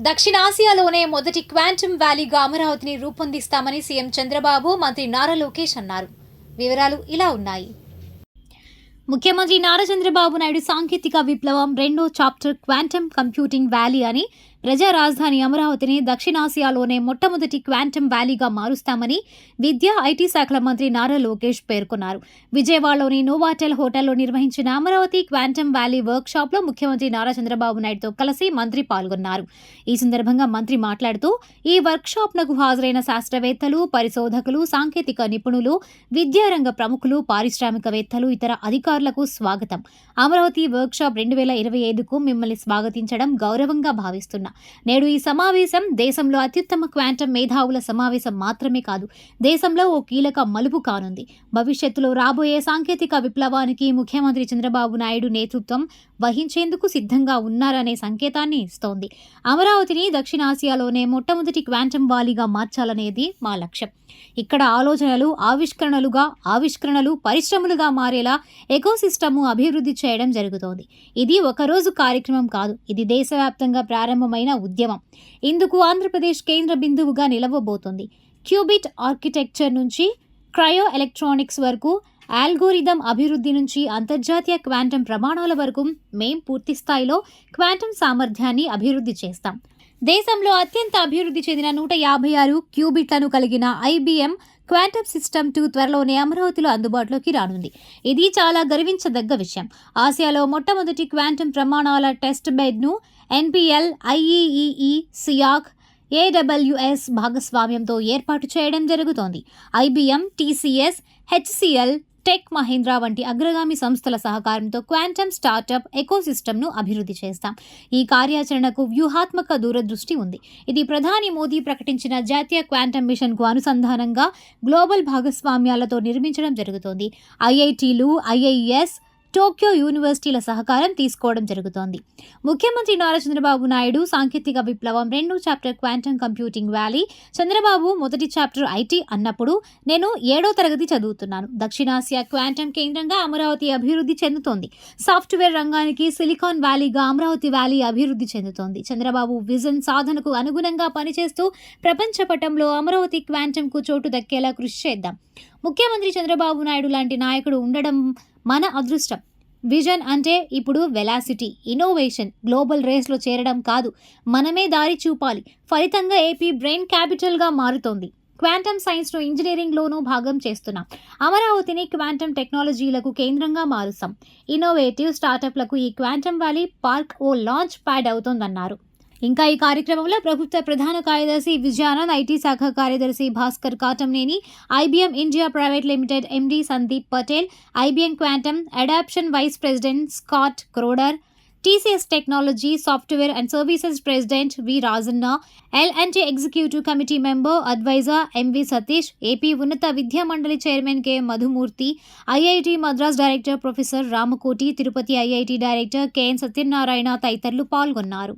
దక్షిణాసియాలోనే మొదటి క్వాంటమ్ వ్యాలీగా అమరావతిని రూపొందిస్తామని సీఎం చంద్రబాబు మంత్రి నారా లోకేష్ అన్నారు. వివరాలు ఇలా ఉన్నాయి. ముఖ్యమంత్రి నారా చంద్రబాబు నాయుడు సాంకేతిక విప్లవం రెండో చాప్టర్ క్వాంటమ్ కంప్యూటింగ్ వ్యాలీ అని ప్రజా రాజధాని అమరావతిని దక్షిణాసియాలోనే మొట్టమొదటి క్వాంటమ్ వ్యాలీగా మారుస్తామని విద్యా ఐటీ శాఖల మంత్రి నారా లోకేష్ పేర్కొన్నారు. విజయవాడలోని నోవాటెల్ హోటల్లో నిర్వహించిన అమరావతి క్వాంటమ్ వ్యాలీ వర్క్ షాప్లో ముఖ్యమంత్రి నారా చంద్రబాబు నాయుడుతో కలిసి మంత్రి పాల్గొన్నారు. ఈ సందర్భంగా మంత్రి మాట్లాడుతూ ఈ వర్క్ షాప్ నకు హాజరైన శాస్త్రవేత్తలు పరిశోధకులు సాంకేతిక నిపుణులు విద్యారంగ ప్రముఖులు పారిశ్రామికవేత్తలు ఇతర అధికారులకు స్వాగతం. అమరావతి వర్క్ షాప్ రెండు వేల ఇరవై ఐదుకు మిమ్మల్ని స్వాగతించడం గౌరవంగా భావిస్తున్నా నేడు ఈ సమావేశం దేశంలో అత్యుత్తమ క్వాంటమ్ మేధావుల సమావేశం మాత్రమే కాదు దేశంలో ఓ కీలక మలుపు కానుంది. భవిష్యత్తులో రాబోయే సాంకేతిక విప్లవానికి ముఖ్యమంత్రి చంద్రబాబు నాయుడు నేతృత్వం వహించేందుకు సిద్ధంగా ఉన్నారనే సంకేతాన్ని ఇస్తోంది. అమరావతిని దక్షిణాసియాలోనే మొట్టమొదటి క్వాంటమ్ వాలీగా మార్చాలనేది మా లక్ష్యం. ఇక్కడ ఆలోచనలు ఆవిష్కరణలుగా ఆవిష్కరణలు పరిశ్రమలుగా మారేలా ఎకోసిస్టమ్ అభివృద్ధి చేయడం జరుగుతోంది. ఇది ఒకరోజు కార్యక్రమం కాదు ఇది దేశవ్యాప్తంగా ప్రారంభమైన ఉద్యమం. ఇందుకు ఆంధ్రప్రదేశ్ కేంద్ర బిందువుగా నిలవబోతోంది. క్యూబిట్ ఆర్కిటెక్చర్ నుంచి క్రయో ఎలక్ట్రానిక్స్ వరకు ఆల్గోరిథం అభివృద్ధి నుంచి అంతర్జాతీయ క్వాంటం ప్రమాణాల వరకు మేం పూర్తి స్థాయిలో క్వాంటం సామర్థ్యాన్ని అభివృద్ధి చేస్తాం. దేశంలో అత్యంత అభివృద్ధి చెందిన నూట యాభై ఆరు క్యూబిట్లను కలిగిన ఐబీఎం క్వాంటమ్ సిస్టమ్ టూ త్వరలోనే అమరావతిలో అందుబాటులోకి రానుంది. ఇది చాలా గర్వించదగ్గ విషయం. ఆసియాలో మొట్టమొదటి క్వాంటమ్ ప్రమాణాల టెస్ట్ బెడ్ను ఎన్పిఎల్ ఐఈఈఈ సియాక్ ఏడబ్ల్యూఎస్ భాగస్వామ్యంతో ఏర్పాటు చేయడం జరుగుతోంది. IBM TCS HCL tech Mahindra వంటి అగ్రగామి సంస్థల సహకారంతో క్వాంటమ్ స్టార్టప్ ఎకోసిస్టమ్ను అభివృద్ధి చేస్తాం. ఈ కార్యాచరణకు వ్యూహాత్మక దూరదృష్టి ఉంది. ఇది ప్రధాని మోదీ ప్రకటించిన జాతీయ క్వాంటమ్ మిషన్కు అనుసంధానంగా గ్లోబల్ భాగస్వామ్యాలతో నిర్మించడం జరుగుతోంది. ఐఐటీలు ఐఐఎస్ టోక్యో యూనివర్సిటీల సహకారం తీసుకోవడం జరుగుతోంది. ముఖ్యమంత్రి నారా చంద్రబాబు నాయుడు సాంకేతిక విప్లవం రెండు chapter quantum computing valley Chandrababu మొదటి చాప్టర్ ఐటీ అన్నప్పుడు నేను ఏడో తరగతి చదువుతున్నాను. దక్షిణాసియా క్వాంటమ్ కేంద్రంగా అమరావతి అభివృద్ధి చెందుతోంది. సాఫ్ట్వేర్ రంగానికి సిలికాన్ వ్యాలీగా అమరావతి వ్యాలీ అభివృద్ధి చెందుతోంది. చంద్రబాబు విజన్ సాధనకు అనుగుణంగా పనిచేస్తూ ప్రపంచ పటంలో అమరావతి క్వాంటమ్కు చోటు దక్కేలా కృషి చేద్దాం. ముఖ్యమంత్రి చంద్రబాబు నాయుడు లాంటి నాయకుడు ఉండడం మన అదృష్టం. విజన్ అంటే ఇప్పుడు వెలాసిటీ ఇన్నోవేషన్ గ్లోబల్ రేస్లో చేరడం కాదు మనమే దారి చూపాలి. ఫలితంగా ఏపీ బ్రెయిన్ క్యాపిటల్గా మారుతోంది. క్వాంటమ్ సైన్స్ను ఇంజనీరింగ్లోనూ భాగం చేస్తున్నాం. అమరావతిని క్వాంటమ్ టెక్నాలజీలకు కేంద్రంగా మారుస్తాం. ఇన్నోవేటివ్ స్టార్టప్లకు ఈ క్వాంటమ్ వ్యాలీ పార్క్ ఓ లాంచ్ ప్యాడ్ అవుతోందన్నారు. ఇంకా ఈ కార్యక్రమంలో ప్రభుత్వ ప్రధాన కార్యదర్శి విజయానంద్ ఐటీ శాఖ కార్యదర్శి Bhaskar Katamneni IBM India private limited MD Sandeep Patel IBM quantum adoption vice president Scott Crowder TCS technology software and services president V Rajanna LNT executive committee member adviser MV Satish AP ఉన్నత విద్యా మండలి chairman K Madhumurthy IIT Madras director professor Ramakoti Tirupati IIT director KN Satyanarayana తదితరులు పాల్గొన్నారు.